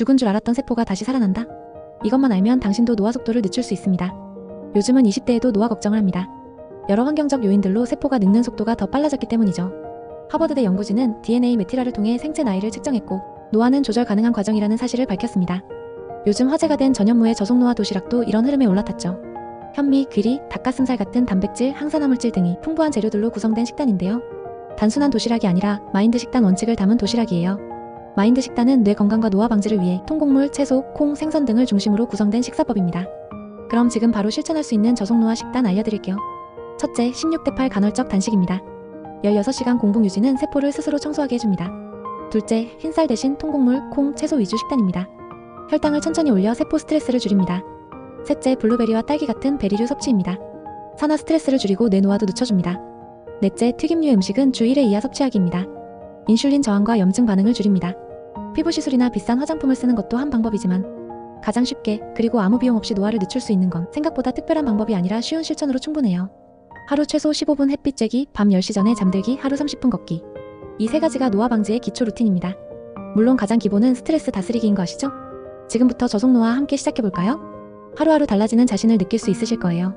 죽은 줄 알았던 세포가 다시 살아난다. 이것만 알면 당신도 노화 속도를 늦출 수 있습니다. 요즘은 20대에도 노화 걱정을 합니다. 여러 환경적 요인들로 세포가 늙는 속도가 더 빨라졌기 때문이죠. 하버드대 연구진은 DNA 메티라를 통해 생체 나이를 측정했고 노화는 조절 가능한 과정이라는 사실을 밝혔습니다. 요즘 화제가 된 전현무의 저속노화 도시락도 이런 흐름에 올라탔죠. 현미, 귀리, 닭가슴살 같은 단백질, 항산화물질 등이 풍부한 재료들로 구성된 식단인데요. 단순한 도시락이 아니라 마인드 식단 원칙을 담은 도시락이에요. 마인드 식단은 뇌 건강과 노화 방지를 위해 통곡물, 채소, 콩, 생선 등을 중심으로 구성된 식사법입니다. 그럼 지금 바로 실천할 수 있는 저속노화 식단 알려드릴게요. 첫째, 16대 8 간헐적 단식입니다. 16시간 공복 유지는 세포를 스스로 청소하게 해줍니다. 둘째, 흰쌀 대신 통곡물, 콩, 채소 위주 식단입니다. 혈당을 천천히 올려 세포 스트레스를 줄입니다. 셋째, 블루베리와 딸기 같은 베리류 섭취입니다. 산화 스트레스를 줄이고 뇌 노화도 늦춰줍니다. 넷째, 튀김류 음식은 주 1회 이하 섭취하기입니다. 인슐린 저항과 염증 반응을 줄입니다. 피부 시술이나 비싼 화장품을 쓰는 것도 한 방법이지만 가장 쉽게 그리고 아무 비용 없이 노화를 늦출 수 있는 건 생각보다 특별한 방법이 아니라 쉬운 실천으로 충분해요. 하루 최소 15분 햇빛 쬐기, 밤 10시 전에 잠들기, 하루 30분 걷기. 이 세 가지가 노화 방지의 기초 루틴입니다. 물론 가장 기본은 스트레스 다스리기인 거 아시죠? 지금부터 저속노화 함께 시작해볼까요? 하루하루 달라지는 자신을 느낄 수 있으실 거예요.